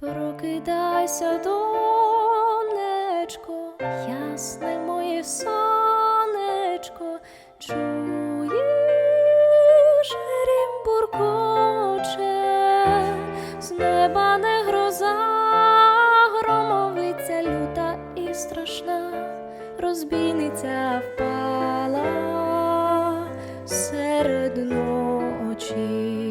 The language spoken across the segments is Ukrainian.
Прокидайся, донечко, ясне моє сонечко, чуєш, грім буркоче, з неба не гроза, громовиця люта і страшна, розбійниця впала серед ночі.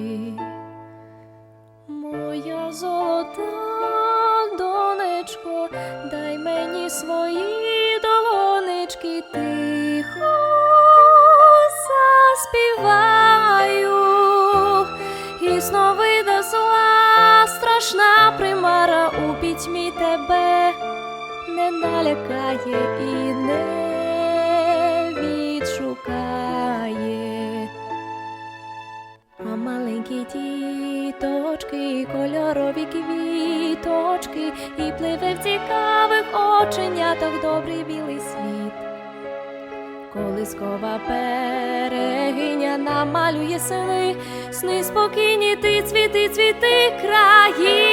Пітьмі тебе не налякає і не відшукає. А маленькі діточки, кольорові квіточки, і пливе в цікавих оченятах добрий білий світ. Колискова берегиня намалює сни, сни спокійні ти цвіти, цвіти, країно,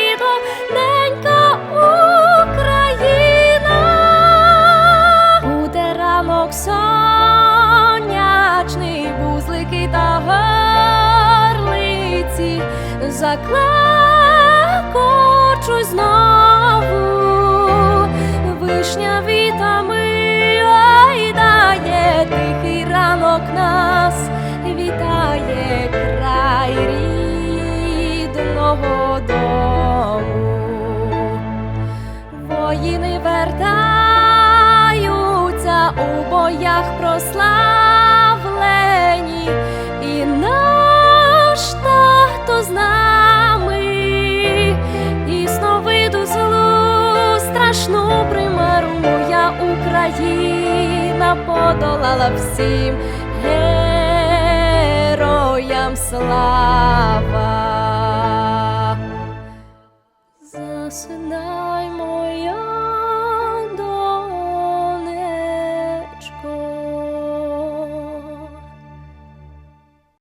закликочуть знову вишня вітами дає тихий ранок нас, вітає край рідного дому. Воїни вертаються у боях прославлені, Україна подолала всім героям слава. Засинай моя.